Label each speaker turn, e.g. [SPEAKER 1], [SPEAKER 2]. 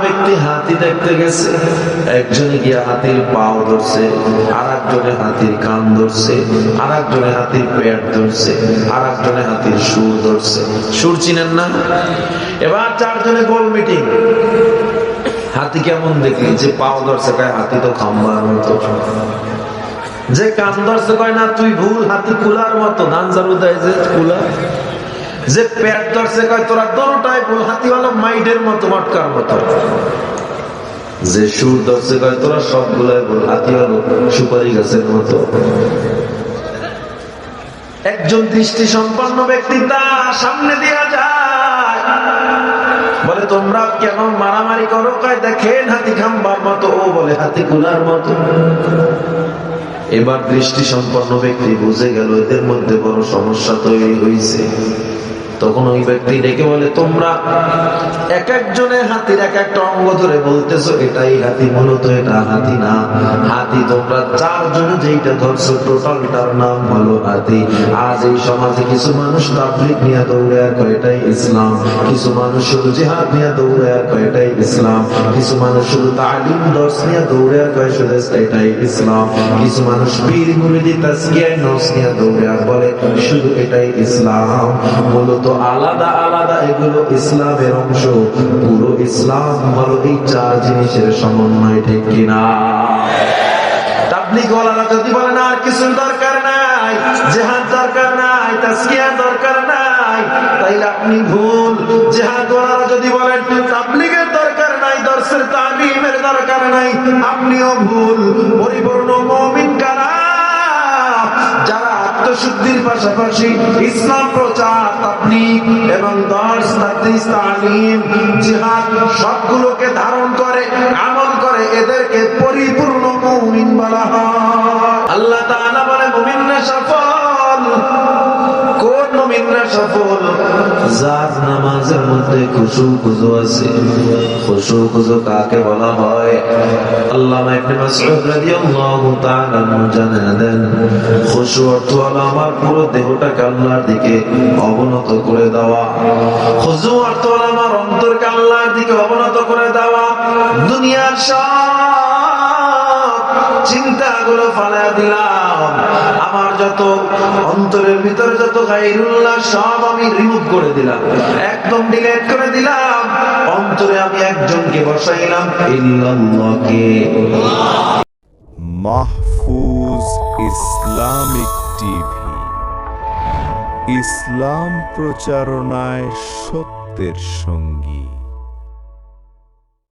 [SPEAKER 1] ব্যক্তি হাতি দেখতে গেছে। হাতির ধরছে আর হাতির কান ধরছে আর হাতির পেট ধরছে আর হাতির সুর ধরছে। সুর চিনেন না? এবার চারজনে গোল মিটিং। হাতি কেমন দেখলি যে পাও ধরছে, কয়, হাতি তো খাম্বার মতো। যে কান ধরছে, কয়, না, তুই ভুল, হাতি কুলার মতো। ধান চালু দেয় যে কুলা যে পেট ধরছে, কয়, তোরা দোনোটাই ভুল হাতি হলো মাইডের মতো মটকার মতো। যে সুর ধরছে, কয়, তোরা সবগুলাই ভুল হাতি হলো সুপারি গাছের মতো। একজন দৃষ্টি সম্পন্ন ব্যক্তি তার সামনে দিয়া যায়। বলে, তোমরা কেন মারামারি করো? কয়, দেখেন হাতি খাম্বার মতো। ও বলে, হাতি কুলার মতো। এবার দৃষ্টি সম্পন্ন ব্যক্তি বুঝে গেল, এদের মধ্যে বড় সমস্যা তৈরি হয়েছে তখন ওই ব্যক্তি ডেকে বলে, তোমরা এক একজনের হাতির এক একটা অঙ্গ ধরে বলতেছো, এটাই হাতি, মূলত এটা হাতি না। হাতি তোমরা চারজনে যেইটা ধরছো, টোটালটার নাম হলো হাতি। আজ এই সমাজে কিছু মানুষ তাবলিক নিয়ে দৌড়ে কয় এটাই ইসলাম। কিছু মানুষ শুধু জিহাদ নিয়ে দৌড়ে কয় এটাই ইসলাম। কিছু মানুষ শুধু তালিম, দর্শ নিয়ে দৌড়ে কয় শুধু এটাই ইসলাম। কিছু মানুষ পীর, মুরিদি তাসকিয়ায় নস নিয়ে দৌড়ে বলে শুধু এটাই ইসলাম। মূলত আলাদা আলাদা এগুলো ইসলামের অংশ। পুরো ইসলাম হলো এই চার জিনিসের সমন্বয়, ঠিক কিনা তাবলিগ ওয়ালারা যদি আর কিছু দরকার নাই, জেহাদ দরকার নাই তাসকিয়া দরকার নাই, তাইলে আপনি ভুল। জেহাদ ওয়ালারা যদি বলেন, তাবলিগের দরকার নাই, দর্শের দরকার নাই, আপনিও ভুল। পরিপূর্ণ আত্মশুদ্ধির পাশাপাশি ইসলাম প্রচার, তাবলিগ এবং দর্শ, তাদরিস, তালিম, জিহাদ সবগুলোকে ধারণ করে, আমল করে, এদেরকে পরিপূর্ণ মুমিন বলা হয়। আল্লাহ তাআলা বলে, মুমিনরা সফল। কোন আমার পুরো দিকে অবনত করে দেওয়া। আমার দিকে অবনত করে দেওয়া। দুনিয়ার চিন্তাগুলো দিলাম। আমার যত অন্তরের ভিতরে যত গাইরুল্লাহ সব আমি রিমুভ করে দিলাম। একদম ডিলেট করে দিলাম। অন্তরে আমি একজনকে বসাইলাম
[SPEAKER 2] মাহফুজ ইসলামিক টিভি। ইসলাম প্রচারণায় সত্যের সঙ্গী।